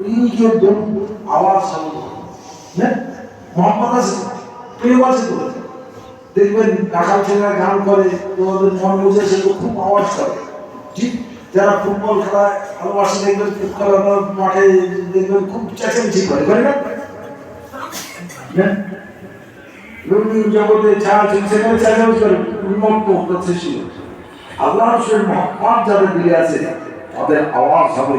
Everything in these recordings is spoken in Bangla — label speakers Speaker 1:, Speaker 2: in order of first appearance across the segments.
Speaker 1: প্রেমিকে দম আওয়াজ হ্যাঁ মোহাম্মদ আছে প্রেম দেখবেন ঢাকা ছেলেরা গান করে, তোমাদের মন বুঝে সেগুলো খুব আওয়াজ করে। ঠিক, যারা ফুটবল খেলায় ভালোবাসে, দেখবেন খুব খেলানোর মাঠে, দেখবেন খুব চেঁচামেচি করে করে না? জগতে আল্লাহ যাদের দিলে আছে, তাদের আওয়াজ হবে।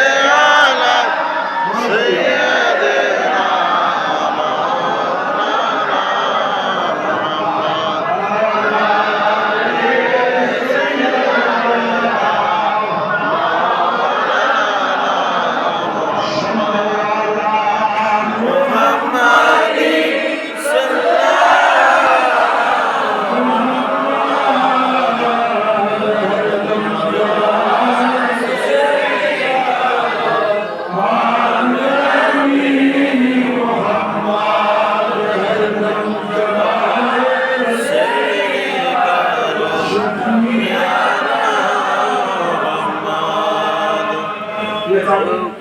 Speaker 2: Về.